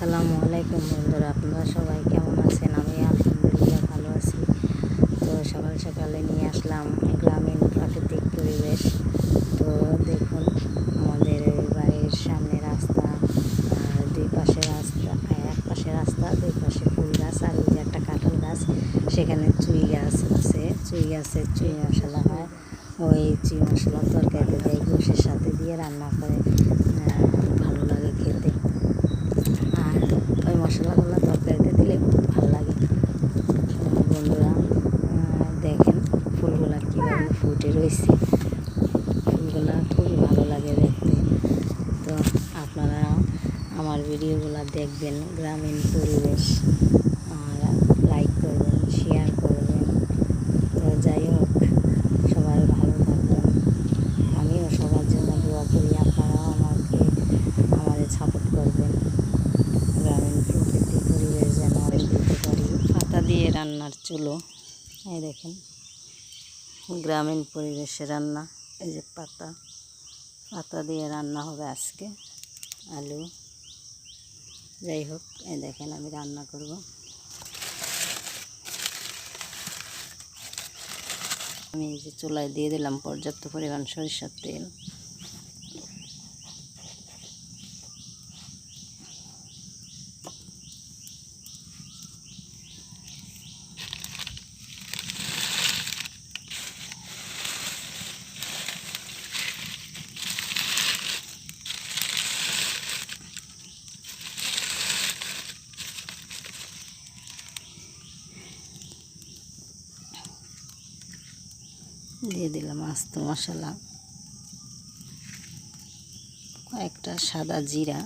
আসসালামু আলাইকুম বন্ধুরা, আপনারা সবাই কেমন আছেন? আমি আলহামদুলিল্লাহ ভালো আছি। তো সকাল সকালে নিয়ে আসলাম গ্রামীণ প্রাকৃতিক পরিবেশ। তো দেখুন, আমাদের বাড়ির সামনে রাস্তা দুই পাশে রাস্তা এক পাশে রাস্তা, দুই পাশে ফুল গাছ, আর ওই যে একটা কাঁঠাল গাছ, সেখানে চুই গাছ আছে। চুই গাছের চুই মশলা হয়। ওই চুই মশলা তরকারিতে দেয় গোশের সাথে দিয়ে রান্না করে ভালো লাগে খেতে। মশলাগুলো তরকারিতে দিলে খুব ভালো লাগে। বন্ধুরা দেখেন ফুলগুলা কীভাবে ফুটে রয়েছে। ফুলগুলা খুবই ভালো লাগে দেখতে। তো আপনারা আমার ভিডিওগুলো দেখবেন গ্রামীণ পরিবেশ আর লাইক করবেন শেয়ার করবেন তো যাই হোক সবাই ভালো থাকবেন আমিও সবার জন্য দোয়া করি আপনারাও আমাকে আমাদের সাপোর্ট করবেন গ্রামীণ প্রকৃতি পরিবেশ যেন অনেক দিতে পারি পাতা দিয়ে রান্নার চুলো। এই দেখেন, গ্রামীণ পরিবেশে রান্না, এই যে পাতা পাতা দিয়ে রান্না হবে আজকে, আলু। যাই হোক, এই দেখেন আমি রান্না করব। আমি এই যে চুলায় দিয়ে দিলাম পর্যাপ্ত পরিমাণ সরিষার তেল। দিয়ে দিলাম আস্ত মশলা। কয়েকটা সাদা জিরা।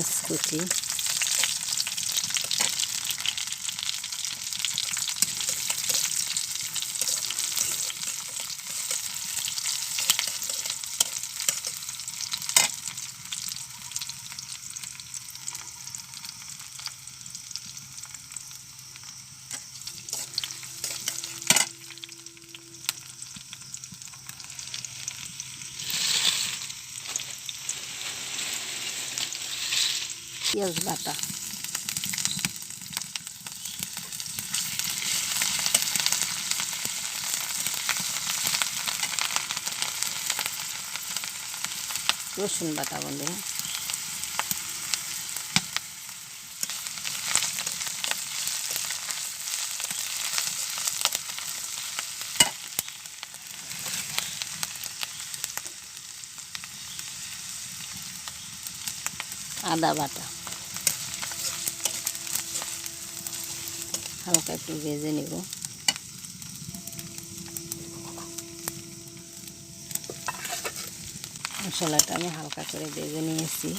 পেঁয়াজ কুচি পেঁয়াজ বাটা। রসুন বাটা বন্ধুরা। আদা বাটা। হালকা একটু ভেজে নেব। মশলাটা আমি হালকা করে ভেজে নিয়েছি।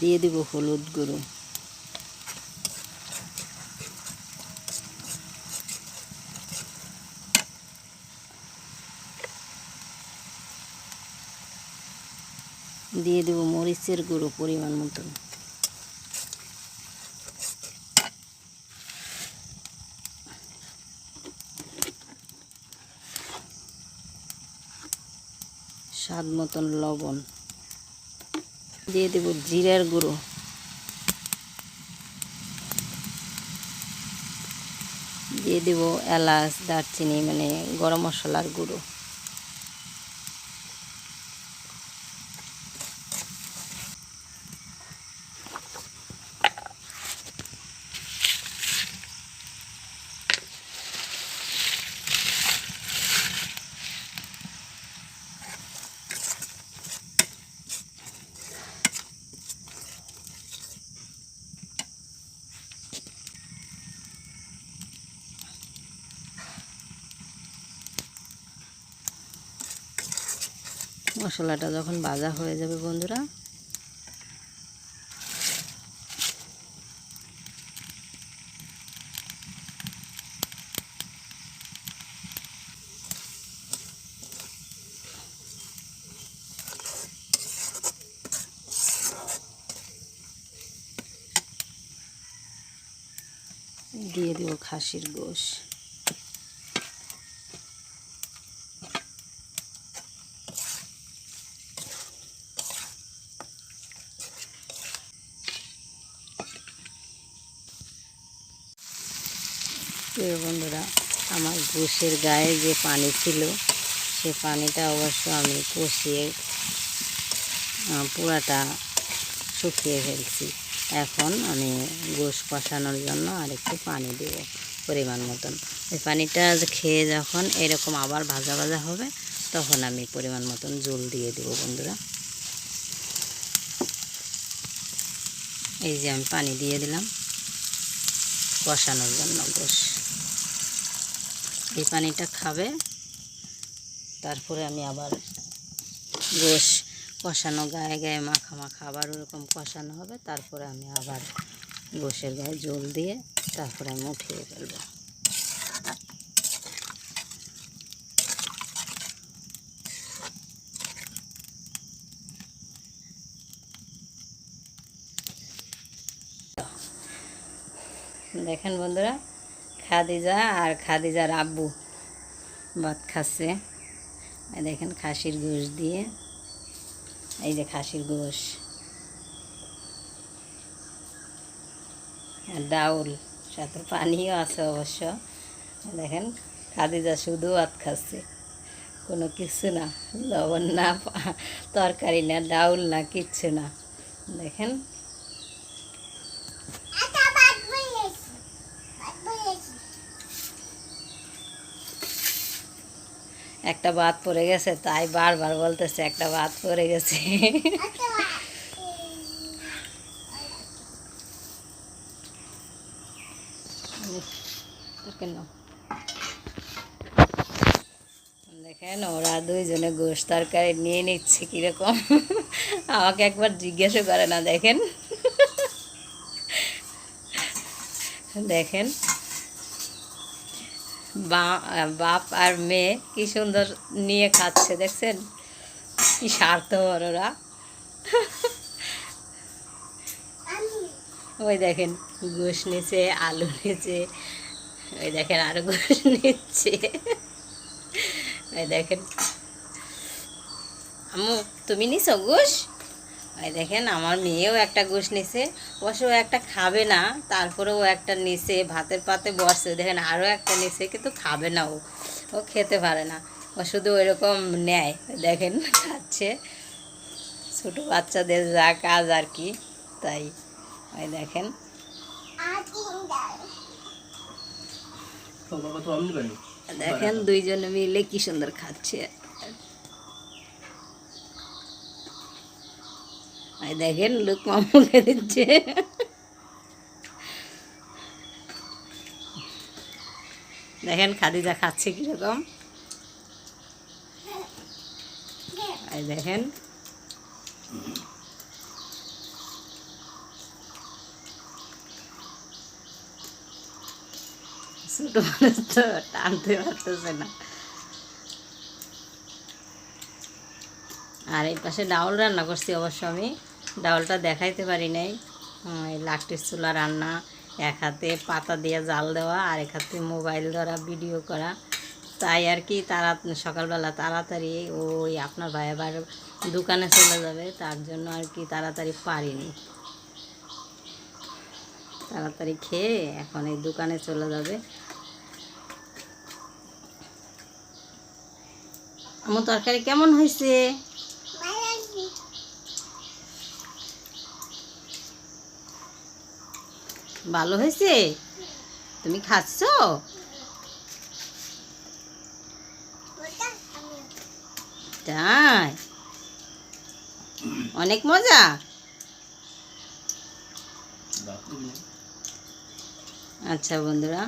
দিয়ে দেব হলুদ গুঁড়ো। দিয়ে দেব মরিচের গুঁড়ো পরিমাণ মতন। স্বাদ মতন লবণ। দিয়ে দেব জিরার গুঁড়ো। দিয়ে দেব এলাচ দারচিনি মানে গরম মশলার গুঁড়ো। মশলাটা যখন ভাজা হয়ে যাবে বন্ধুরা দিয়ে দিব খাসির গোশ প্রিয় বন্ধুরা আমার গায়ে যে পানি ছিল, সে পানিটা অবশ্য আমি কষিয়ে পুরাটা শুকিয়ে ফেলছি। এখন আমি গোশ কষানোর জন্য আরেকটু পানি দেব পরিমাণ মতন। ওই পানিটা খেয়ে যখন এরকম আবার ভাজা ভাজা হবে, তখন আমি পরিমাণ মতন জল দিয়ে দেবো বন্ধুরা। এই যে আমি পানি দিয়ে দিলাম কষানোর জন্য গোশ। এই পানিটা খাবে। তারপরে আমি আবার গোশ কষানো, গায়ে গায়ে মাখা মাখা আবার ওরকম কষানো হবে। তারপরে আমি আবার গোশের গায়ে জল দিয়ে তারপরে আমি উঠিয়ে ফেলব। দেখেন বন্ধুরা খাদিজা আর খাদিজার আব্বু ভাত খাচ্ছে। দেখেন খাসির গোশ দিয়ে। এই যে খাসির গোশ। ডাউল, সাথে পানিও আছে অবশ্য। দেখেন খাদিজা শুধু ভাত খাচ্ছে। কোনো কিছু না, লবণ না, তরকারি না, ডাউল না, কিচ্ছু না। দেখেন একটা বাদ পড়ে গেছে, তাই বারবার বলতেছে, একটা বাদ পড়ে গেছে। দেখেন, ওরা দুইজনে গোশ তরকারি নিয়ে নিচ্ছে কীরকম। আমাকে একবার জিজ্ঞাসা করে না, দেখেন। দেখেন। বাপ আর মেয়ে কি সুন্দর নিয়ে খাচ্ছে, দেখছেন? কি স্বার্থপর ওরা। ওই দেখেন, গোশ নিচে আলু নিচে ওই দেখেন আরও গোশ নিচ্ছে। ওই দেখেন। আম্মু, তুমি নিছো গোশ? ওই দেখেন, আমার মেয়েও একটা গোশ নিছে। অবশ্য ও একটা খাবে না তারপরে ও একটা নিচে ভাতের পাতে বসে দেখেন আরও একটা নিচে কিন্তু খাবে না ও। ও খেতে পারে না। ও শুধু ওইরকম নেয় দেখেন খাচ্ছে। ছোটো বাচ্চাদের যা কাজ আর কি তাই। ওই দেখেন। দেখেন দুইজনে মিলে কি সুন্দর খাচ্ছে এই দেখেন লোক মামুকে দিচ্ছে। দেখেন, খাদিজা খাচ্ছে কীরকম। দেখেন। ছোট মানুষ তো টানতে পারতেছে না। আর এই পাশে ডাউল রান্না করছি অবশ্য আমি। ডাউলটা দেখাইতে পারি নাই। লাকটির চুলা রান্না, এক হাতে পাতা দিয়ে জাল দেওয়া আর এক হাতে মোবাইল ধরা, ভিডিও করা। তাই আর কি তারা, সকালবেলা তাড়াতাড়ি ওই আপনার ভাই আবার দোকানে চলে যাবে, তার জন্য আর কি তাড়াতাড়ি পারিনি। তাড়াতাড়ি খেয়ে এখন এই দোকানে চলে যাবে। আমার তরকারি কেমন হয়েছে? ভালো হয়েছে? তুমি খাচ্ছ? তাই? অনেক মজা? আচ্ছা বন্ধুরা,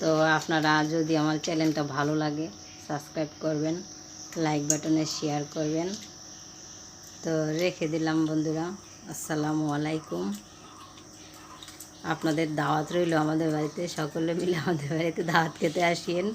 তো আপনারা যদি আমার চ্যানেলটা ভালো লাগে, সাবস্ক্রাইব করবেন, লাইক বাটনে শেয়ার করবেন। তো রেখে দিলাম বন্ধুরা, আসসালামু আলাইকুম। আপনাদের দাওয়াত রইল আমাদের বাড়িতে সকলে মিলে আমাদের বাড়িতে দাওয়াত খেতে আসিয়েন।